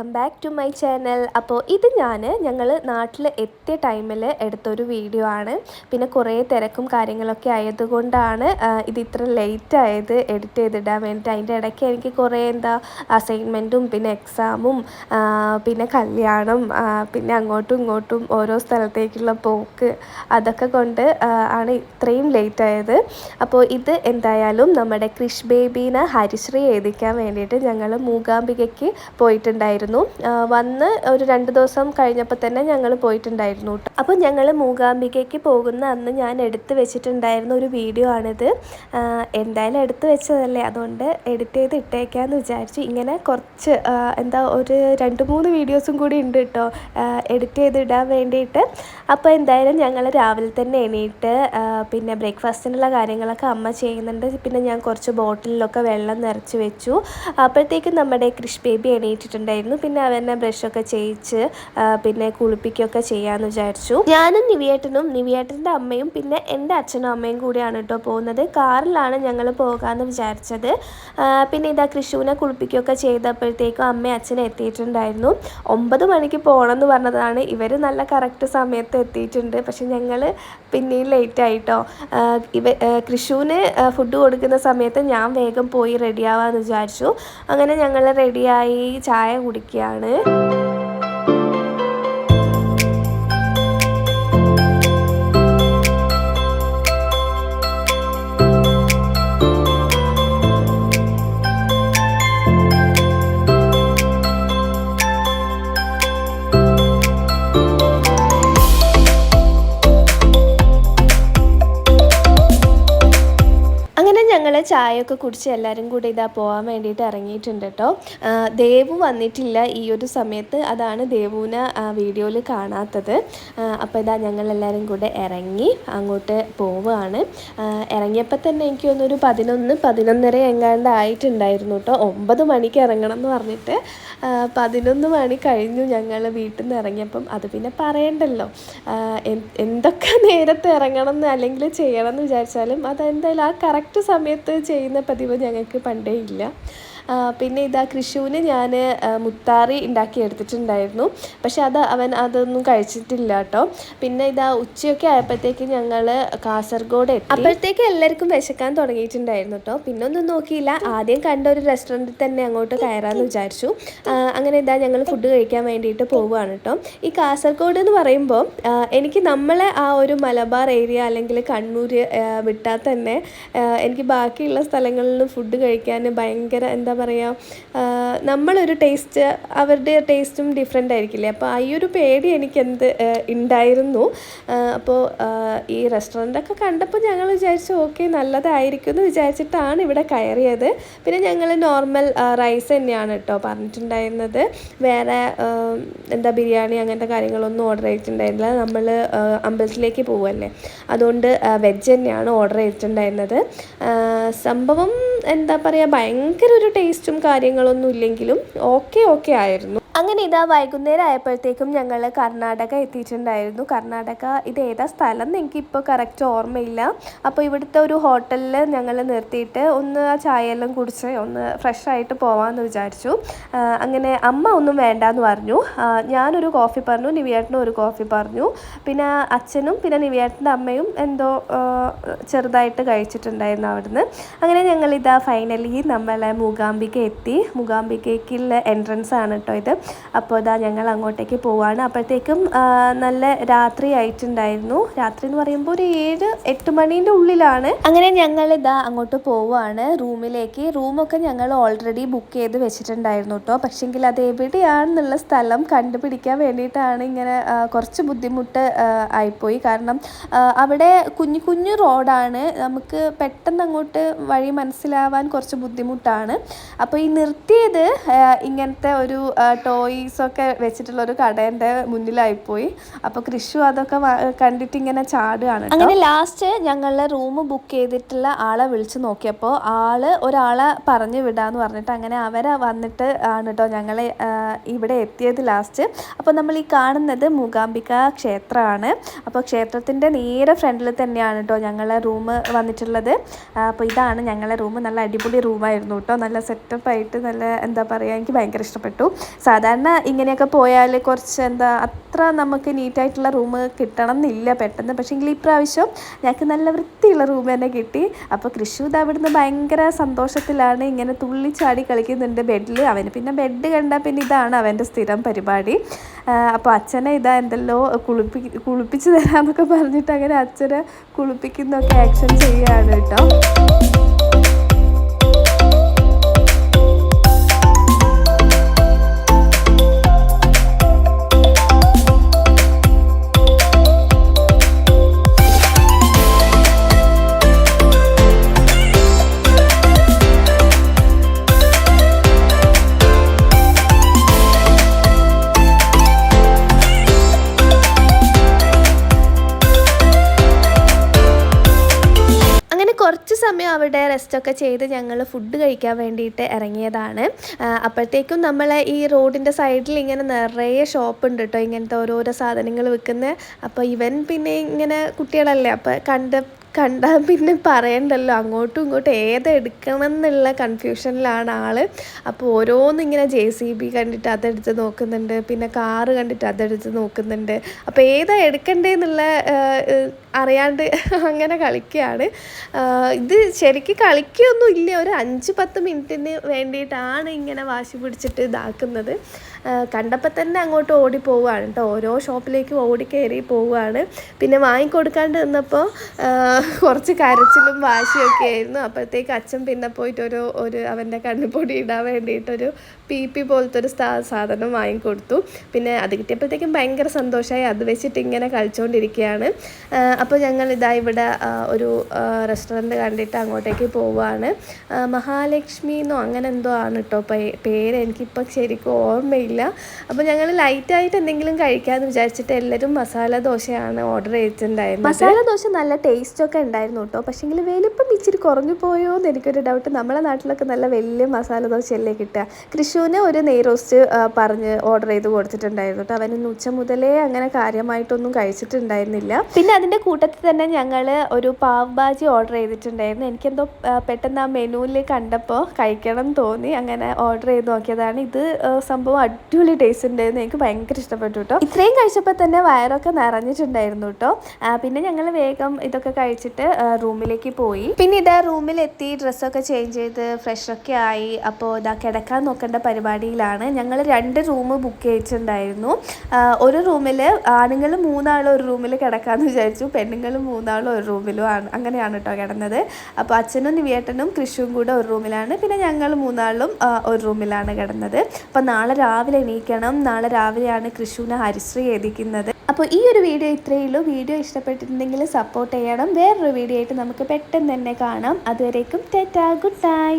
Welcome back to my channel അപ്പോൾ ഇത് ഞാൻ ഞങ്ങൾ നാട്ടിൽ എത്തിയ ടൈമിൽ എടുത്തൊരു വീഡിയോ ആണ്. പിന്നെ കുറേ തിരക്കും കാര്യങ്ങളൊക്കെ ആയതുകൊണ്ടാണ് ഇത് ഇത്ര ലേറ്റ് ആയത് എഡിറ്റ് ചെയ്തിടാൻ വേണ്ടിയിട്ട് അതിന്റെ ഇടയ്ക്ക് എനിക്ക് കുറേ എന്താ അസൈൻമെന്റും പിന്നെ എക്സാമും പിന്നെ കല്യാണം പിന്നെ അങ്ങോട്ടും ഇങ്ങോട്ടും ഓരോ സ്ഥലത്തേക്കുള്ള പോക്ക് അതൊക്കെ കൊണ്ട് ആണ് ഇത്രയും ലേറ്റ് ആയത്. അപ്പോൾ ഇത് എന്തായാലും നമ്മുടെ ക്രിഷ് ബേബീനെ ഹരിശ്രീ എഴുതിക്കാൻ വേണ്ടിയിട്ട് ഞങ്ങൾ മൂകാംബികയ്ക്ക് പോയിട്ടുണ്ടായിരുന്നു. ആ, വന്ന് ഒരു രണ്ട് ദിവസം കഴിഞ്ഞപ്പോൾ തന്നെ ഞങ്ങൾ പോയിട്ടുണ്ടായിരുന്നു അപ്പോൾ ഞങ്ങൾ മൂകാംബികയ്ക്ക് പോകുന്ന അന്ന് ഞാൻ എടുത്ത് വെച്ചിട്ടുണ്ടായിരുന്ന ഒരു വീഡിയോ ആണിത്. എന്തായാലും എടുത്ത് വെച്ചതല്ലേ? അതുകൊണ്ട് എഡിറ്റ് ചെയ്ത് ഇട്ടേക്കാന്ന് വിചാരിച്ചു ഇങ്ങനെ കുറച്ച് എന്താ ഒരു രണ്ട് മൂന്ന് വീഡിയോസും കൂടി ഉണ്ട് കേട്ടോ എഡിറ്റ് ചെയ്ത് ഇടാൻ വേണ്ടിയിട്ട്. അപ്പോൾ എന്തായാലും ഞങ്ങൾ രാവിലെ തന്നെ എണീറ്റ് പിന്നെ ബ്രേക്ക്ഫാസ്റ്റിനുള്ള കാര്യങ്ങളൊക്കെ അമ്മ ചെയ്യുന്നുണ്ട്. പിന്നെ ഞാൻ കുറച്ച് ബോട്ടിലൊക്കെ വെള്ളം നിറച്ച് വെച്ചു. അപ്പോഴത്തേക്കും നമ്മുടെ കൃഷ് ബേബി എണീറ്റിട്ടുണ്ടായിരുന്നു. പിന്നെ അവനെ ബ്രഷൊക്കെ ചെയ്യിച്ച് പിന്നെ കുളിപ്പിക്കുകയൊക്കെ ചെയ്യാമെന്ന് വിചാരിച്ചു. ഞാനും നിവിയേട്ടനും നിവിയേട്ടന്റെ അമ്മയും പിന്നെ എന്റെ അച്ഛനും അമ്മയും കൂടിയാണ് കേട്ടോ പോകുന്നത്. കാറിലാണ് ഞങ്ങൾ പോകാമെന്ന് വിചാരിച്ചത്. പിന്നെ ഇതാ കൃഷുവിനെ കുളിപ്പിക്കുകയൊക്കെ ചെയ്തപ്പോഴത്തേക്കും അമ്മയും അച്ഛനും എത്തിയിട്ടുണ്ടായിരുന്നു. ഒമ്പത് മണിക്ക് പോകണം എന്ന് പറഞ്ഞതാണ്. ഇവർ നല്ല കറക്റ്റ് സമയത്ത് എത്തിയിട്ടുണ്ട്. പക്ഷെ ഞങ്ങൾ പിന്നെയും ലേറ്റ് ആയിട്ടോ. ഇവ കൃഷുവിന് ഫുഡ് കൊടുക്കുന്ന സമയത്ത് ഞാൻ വേഗം പോയി റെഡിയാവാന്ന് വിചാരിച്ചു. അങ്ങനെ ഞങ്ങൾ റെഡിയായി ചായ കുടിക്കുകയാണ് അങ്ങനെ ചായയൊക്കെ കുടിച്ച് എല്ലാവരും കൂടി ഇതാ പോകാൻ വേണ്ടിയിട്ട് ഇറങ്ങിയിട്ടുണ്ട് കേട്ടോ ദേവു വന്നിട്ടില്ല ഈ ഒരു സമയത്ത്. അതാണ് ദേവുവിനെ വീഡിയോയിൽ കാണാത്തത്. അപ്പോൾ ഇതാ ഞങ്ങളെല്ലാവരും കൂടെ ഇറങ്ങി അങ്ങോട്ട് പോവുകയാണ് ഇറങ്ങിയപ്പോൾ തന്നെ എനിക്ക് തോന്നുന്നു ഒരു പതിനൊന്ന് പതിനൊന്നര എങ്ങാണ്ട് ആയിട്ടുണ്ടായിരുന്നു കേട്ടോ ഒമ്പത് മണിക്ക് ഇറങ്ങണം എന്ന് പറഞ്ഞിട്ട് പതിനൊന്ന് മണി കഴിഞ്ഞു ഞങ്ങൾ വീട്ടിൽ നിന്ന് ഇറങ്ങിയപ്പം. അത് പിന്നെ പറയണ്ടല്ലോ. എന്തൊക്കെ നേരത്തെ ഇറങ്ങണം എന്ന് അല്ലെങ്കിൽ ചെയ്യണം എന്ന് വിചാരിച്ചാലും അതെന്തായാലും ആ കറക്റ്റ് സമയത്ത് ചെയ്യുന്ന പതിവ് ഞങ്ങൾക്ക് പണ്ടേ ഇല്ല. പിന്നെ ഇതാ കൃഷുവിന് ഞാൻ മുത്താറി ഉണ്ടാക്കി എടുത്തിട്ടുണ്ടായിരുന്നു. പക്ഷെ അത് അവൻ അതൊന്നും കഴിച്ചിട്ടില്ല കേട്ടോ പിന്നെ ഇതാ ഉച്ചയൊക്കെ ആയപ്പോഴത്തേക്ക് ഞങ്ങൾ കാസർഗോഡ് എത്തി. അപ്പോഴത്തേക്ക് എല്ലാവർക്കും വിശക്കാൻ തുടങ്ങിയിട്ടുണ്ടായിരുന്നു കേട്ടോ പിന്നെ ഒന്നും നോക്കിയില്ല. ആദ്യം കണ്ട ഒരു റെസ്റ്റോറന്റിൽ തന്നെ അങ്ങോട്ട് കയറാമെന്ന് വിചാരിച്ചു. അങ്ങനെ ഇതാ ഞങ്ങൾ ഫുഡ് കഴിക്കാൻ വേണ്ടിയിട്ട് പോവുകയാണ് കേട്ടോ ഈ കാസർഗോഡ് എന്ന് പറയുമ്പോൾ എനിക്ക് നമ്മളെ ആ ഒരു മലബാർ ഏരിയ അല്ലെങ്കിൽ കണ്ണൂർ വിട്ടാൽ തന്നെ എനിക്ക് ബാക്കിയുള്ള സ്ഥലങ്ങളിൽ ഫുഡ് കഴിക്കാൻ ഭയങ്കര എന്താ പറയുക നമ്മളൊരു ടേസ്റ്റ് അവരുടെ ടേസ്റ്റും ഡിഫറെന്റ് ആയിരിക്കില്ലേ? അപ്പോൾ ഈ ഒരു പേടി എനിക്ക് എന്ത് ഉണ്ടായിരുന്നു അപ്പോൾ ഈ റെസ്റ്റോറന്റൊക്കെ കണ്ടപ്പോൾ ഞങ്ങൾ വിചാരിച്ചു ഓക്കെ നല്ലതായിരിക്കും എന്ന് വിചാരിച്ചിട്ടാണ് ഇവിടെ കയറിയത്. പിന്നെ ഞങ്ങൾ നോർമൽ റൈസ് തന്നെയാണ് കേട്ടോ പറഞ്ഞിട്ടുണ്ടായിരുന്നത്. വേറെ എന്താ ബിരിയാണി അങ്ങനത്തെ കാര്യങ്ങളൊന്നും ഓർഡർ ചെയ്തിട്ടുണ്ടായിരുന്നില്ല. നമ്മൾ അമ്പലത്തിലേക്ക് പോവല്ലേ. അതുകൊണ്ട് വെജ് തന്നെയാണ് ഓർഡർ ചെയ്തിട്ടുണ്ടായിരുന്നത്. സംഭവം എന്താ പറയുക ഭയങ്കര ഒരു ടേസ്റ്റും കാര്യങ്ങളൊന്നും ഇല്ലെങ്കിലും ഓക്കെ ഓക്കെ ആയിരുന്നു. അങ്ങനെ ഇതാ വൈകുന്നേരം ആയപ്പോഴത്തേക്കും ഞങ്ങൾ കർണാടക എത്തിയിട്ടുണ്ടായിരുന്നു. കർണാടക ഇത് ഏതാ സ്ഥലം എന്ന് എനിക്കിപ്പോൾ കറക്റ്റ് ഓർമ്മയില്ല. അപ്പോൾ ഇവിടുത്തെ ഒരു ഹോട്ടലിൽ ഞങ്ങൾ നിർത്തിയിട്ട് ഒന്ന് ആ ചായയെല്ലാം കുടിച്ച് ഒന്ന് ഫ്രഷ് ആയിട്ട് പോവാമെന്ന് വിചാരിച്ചു. അങ്ങനെ അമ്മ ഒന്നും വേണ്ടെന്ന് പറഞ്ഞു. ഞാനൊരു കോഫി പറഞ്ഞു നിവിയേട്ടനും ഒരു കോഫി പറഞ്ഞു. പിന്നെ അച്ഛനും പിന്നെ നിവിയേട്ടന്റെ അമ്മയും എന്തോ ചെറുതായിട്ട് കഴിച്ചിട്ടുണ്ടായിരുന്നു അവിടുന്ന്. അങ്ങനെ ഞങ്ങളിതാ ഫൈനലി നമ്മളെ മൂകാംബിക എത്തി. മൂകാംബികയ്ക്കുള്ള എൻട്രൻസ് ആണ് കേട്ടോ ഇത്. അപ്പോൾ ഇതാ ഞങ്ങൾ അങ്ങോട്ടേക്ക് പോവാണ്. അപ്പോഴത്തേക്കും നല്ല രാത്രി ആയിട്ടുണ്ടായിരുന്നു. രാത്രി എന്ന് പറയുമ്പോൾ ഒരു ഏഴ് എട്ട് മണീന്റെ ഉള്ളിലാണ്. അങ്ങനെ ഞങ്ങൾ ഇതാ അങ്ങോട്ട് പോവുകയാണ് റൂമിലേക്ക്. റൂമൊക്കെ ഞങ്ങൾ ഓൾറെഡി ബുക്ക് ചെയ്ത് വെച്ചിട്ടുണ്ടായിരുന്നു കേട്ടോ. പക്ഷെങ്കിൽ അത് എവിടെയാണെന്നുള്ള സ്ഥലം കണ്ടുപിടിക്കാൻ വേണ്ടിയിട്ടാണ് ഇങ്ങനെ കുറച്ച് ബുദ്ധിമുട്ട് ആയിപ്പോയി. കാരണം അവിടെ കുഞ്ഞു കുഞ്ഞു റോഡാണ്. നമുക്ക് പെട്ടെന്ന് അങ്ങോട്ട് വഴി മനസ്സിലാവാൻ കുറച്ച് ബുദ്ധിമുട്ടാണ്. അപ്പോൾ ഈ നിർത്തിയത് ഇങ്ങനത്തെ ഒരു ടോൾ ടോയ്സ് ഒക്കെ വെച്ചിട്ടുള്ള ഒരു കടേന്റെ മുന്നിലായിപ്പോയി. അപ്പോൾ കൃഷു അതൊക്കെ കണ്ടിട്ട് ഇങ്ങനെ ചാടുകയാണ് അങ്ങനെ ലാസ്റ്റ് ഞങ്ങളുടെ റൂം ബുക്ക് ചെയ്തിട്ടുള്ള ആളെ വിളിച്ചു നോക്കിയപ്പോൾ ആൾ ഒരാളെ പറഞ്ഞു വിടാന്ന് പറഞ്ഞിട്ട് അങ്ങനെ അവരെ വന്നിട്ട് ആണ് കേട്ടോ ഞങ്ങൾ ഇവിടെ എത്തിയത് ലാസ്റ്റ് അപ്പോൾ നമ്മൾ ഈ കാണുന്നത് മൂകാംബിക ക്ഷേത്രമാണ്. അപ്പോൾ ക്ഷേത്രത്തിന്റെ നേരെ ഫ്രണ്ടിൽ തന്നെയാണ് കേട്ടോ ഞങ്ങളെ റൂം വന്നിട്ടുള്ളത്. അപ്പൊ അപ്പോൾ ഇതാണ് ഞങ്ങളെ റൂം നല്ല അടിപൊളി റൂമായിരുന്നു കേട്ടോ നല്ല സെറ്റപ്പ് ആയിട്ട് നല്ല എന്താ പറയാ എനിക്ക് ഭയങ്കര ഇഷ്ടപ്പെട്ടു. സാധാരണ ഇങ്ങനെയൊക്കെ പോയാൽ കുറച്ച് എന്താ അത്ര നമുക്ക് നീറ്റായിട്ടുള്ള റൂം കിട്ടണം എന്നില്ല പെട്ടെന്ന്. പക്ഷേ എങ്കിൽ ഇപ്രാവശ്യം ഞങ്ങൾക്ക് നല്ല വൃത്തിയുള്ള റൂം തന്നെ കിട്ടി. അപ്പോൾ കൃഷി ഇത് അവിടുന്ന് ഭയങ്കര സന്തോഷത്തിലാണ് ഇങ്ങനെ തുള്ളിച്ചാടി കളിക്കുന്നുണ്ട് ബെഡിൽ അവന് പിന്നെ ബെഡ് കണ്ടാൽ പിന്നെ ഇതാണ് അവന്റെ സ്ഥിരം പരിപാടി. അപ്പോൾ അച്ഛനെ ഇതാ എന്തല്ലോ കുളിപ്പി കുളിപ്പിച്ച് തരാമെന്നൊക്കെ പറഞ്ഞിട്ട് അങ്ങനെ അച്ഛനെ കുളിപ്പിക്കുന്നൊക്കെ ആക്ഷൻ ചെയ്യുകയാണ് കേട്ടോ. സമയം അവിടെ റെസ്റ്റൊക്കെ ചെയ്ത് ഞങ്ങൾ ഫുഡ് കഴിക്കാൻ വേണ്ടിയിട്ട് ഇറങ്ങിയതാണ്. അപ്പോഴത്തേക്കും നമ്മൾ ഈ റോഡിന്റെ സൈഡിൽ ഇങ്ങനെ നിറയെ ഷോപ്പ് ഉണ്ട് കേട്ടോ ഇങ്ങനത്തെ ഓരോരോ സാധനങ്ങൾ വിൽക്കുന്ന അപ്പോൾ ഇവൻ പിന്നെ ഇങ്ങനെ കുട്ടികളല്ലേ അപ്പോൾ കണ്ട കണ്ടാൽ പിന്നെ പറയണ്ടല്ലോ. അങ്ങോട്ടും ഇങ്ങോട്ടും ഏതെടുക്കണം എന്നുള്ള കൺഫ്യൂഷനിലാണ് ആൾ. അപ്പോൾ ഓരോന്നിങ്ങനെ ജെ സി ബി കണ്ടിട്ട് അതെടുത്ത് നോക്കുന്നുണ്ട്. പിന്നെ കാറ് കണ്ടിട്ട് അതെടുത്ത് നോക്കുന്നുണ്ട്. അപ്പോൾ ഏതാ എടുക്കണ്ടേന്നുള്ള അറിയാണ്ട് അങ്ങനെ കളിക്കുകയാണ്. ഇത് ശരിക്കും കളിക്കുകയൊന്നും ഇല്ല ഒരു അഞ്ച് പത്ത് മിനിറ്റിന് വേണ്ടിയിട്ടാണ് ഇങ്ങനെ വാശി പിടിച്ചിട്ട് ഇതാക്കുന്നത്. കണ്ടപ്പോൾ തന്നെ അങ്ങോട്ട് ഓടി പോവുകയാണ് കേട്ടോ. ഓരോ ഷോപ്പിലേക്കും ഓടി കയറി പോവുകയാണ്. പിന്നെ വാങ്ങിക്കൊടുക്കാണ്ട് നിന്നപ്പോൾ കുറച്ച് കരച്ചിലും വാശിയൊക്കെ ആയിരുന്നു. അപ്പോഴത്തേക്ക് അച്ഛൻ പിന്നെ പോയിട്ട് ഒരു ഒരു അവന്റെ കണ്ണിപ്പൊടി ഇടാൻ വേണ്ടിയിട്ടൊരു പി പി പോലത്തെ ഒരു സാധനം വാങ്ങിക്കൊടുത്തു. പിന്നെ അത് കിട്ടിയപ്പോഴത്തേക്കും ഭയങ്കര സന്തോഷമായി അത് വെച്ചിട്ട് ഇങ്ങനെ കളിച്ചുകൊണ്ടിരിക്കുകയാണ് അപ്പോൾ ഞങ്ങൾ ഇതാ ഇവിടെ ഒരു റെസ്റ്റോറന്റ് കണ്ടിട്ട് അങ്ങോട്ടേക്ക് പോവുകയാണ് മഹാലക്ഷ്മി എന്നോ അങ്ങനെ എന്തോ ആണ് കേട്ടോ പേര് എനിക്കിപ്പോൾ ശരിക്കും ഓർമ്മയില്ല. അപ്പോൾ ഞങ്ങൾ ലൈറ്റായിട്ട് എന്തെങ്കിലും കഴിക്കാമെന്ന് വിചാരിച്ചിട്ട് എല്ലാവരും മസാല ദോശയാണ് ഓർഡർ ചെയ്തിട്ടുണ്ടായിരുന്നത്. മസാല ദോശ നല്ല ടേസ്റ്റ് ഒക്കെ ഉണ്ടായിരുന്നു കേട്ടോ പക്ഷേങ്കിൽ വലിപ്പം ഇച്ചിരി കുറഞ്ഞു പോയോ എന്ന് എനിക്കൊരു ഡൗട്ട് നമ്മുടെ നാട്ടിലൊക്കെ നല്ല വലിയ മസാല ദോശയല്ലേ കിട്ടുക? കൃഷുവിന് ഒരു നെയ്റോസ്റ്റ് പറഞ്ഞ് ഓർഡർ ചെയ്ത് കൊടുത്തിട്ടുണ്ടായിരുന്നു കേട്ടോ അവന് ഉച്ച മുതലേ അങ്ങനെ കാര്യമായിട്ടൊന്നും കഴിച്ചിട്ടുണ്ടായിരുന്നില്ല. പിന്നെ അതിന്റെ കൂട്ടത്തിൽ തന്നെ ഞങ്ങൾ ഒരു പാവ് ബാജി ഓർഡർ ചെയ്തിട്ടുണ്ടായിരുന്നു. എനിക്കെന്തോ പെട്ടെന്ന് ആ മെനുവിൽ കണ്ടപ്പോൾ കഴിക്കണം തോന്നി. അങ്ങനെ ഓർഡർ ചെയ്ത് നോക്കിയതാണ്. ഇത് സംഭവം അടിപൊളി ടേസ്റ്റ് ഉണ്ടായിരുന്നു. എനിക്ക് ഭയങ്കര ഇഷ്ടപ്പെട്ടു കേട്ടോ ഇത്രയും കഴിച്ചപ്പോൾ തന്നെ വയറൊക്കെ നിറഞ്ഞിട്ടുണ്ടായിരുന്നു കേട്ടോ പിന്നെ ഞങ്ങൾ വേഗം ഇതൊക്കെ കഴിച്ചിട്ട് റൂമിലേക്ക് പോയി. പിന്നെ ഇതാ റൂമിലെത്തി ഡ്രസ്സൊക്കെ ചേഞ്ച് ചെയ്ത് ഫ്രഷൊക്കെ ആയി. അപ്പോൾ ഇതാ കിടക്കാൻ നോക്കേണ്ട പരിപാടിയിലാണ്. ഞങ്ങൾ രണ്ട് റൂം ബുക്ക് ചെയ്തിട്ടുണ്ടായിരുന്നു ഒരു റൂമിൽ ആണുങ്ങൾ മൂന്നാളും ഒരു റൂമിൽ കിടക്കാമെന്ന് വിചാരിച്ചു. പെണ്ണുങ്ങൾ മൂന്നാളും ഒരു റൂമിലും ആണ്. അങ്ങനെയാണ് കേട്ടോ കിടന്നത്. അപ്പോൾ അച്ഛനും നിവേട്ടനും കൃഷിയും കൂടെ ഒരു റൂമിലാണ്. പിന്നെ ഞങ്ങൾ മൂന്നാളും ഒരു റൂമിലാണ് കിടന്നത്. അപ്പോൾ നാളെ രാവിലെ എണീക്കണം. നാളെ രാവിലെയാണ് കൃഷുവിനെ ഹരിശ്രീ എഴുതിക്കുന്നത്. അപ്പോൾ ഈ ഒരു വീഡിയോ ഇത്രയേ ഉള്ളൂ. വീഡിയോ ഇഷ്ടപ്പെട്ടിട്ടുണ്ടെങ്കിൽ സപ്പോർട്ട് ചെയ്യണം. വേറൊരു വീഡിയോ ആയിട്ട് നമുക്ക് പെട്ടെന്ന് തന്നെ കാണാം. അതുവരേക്കും ടാറ്റാ. Good night.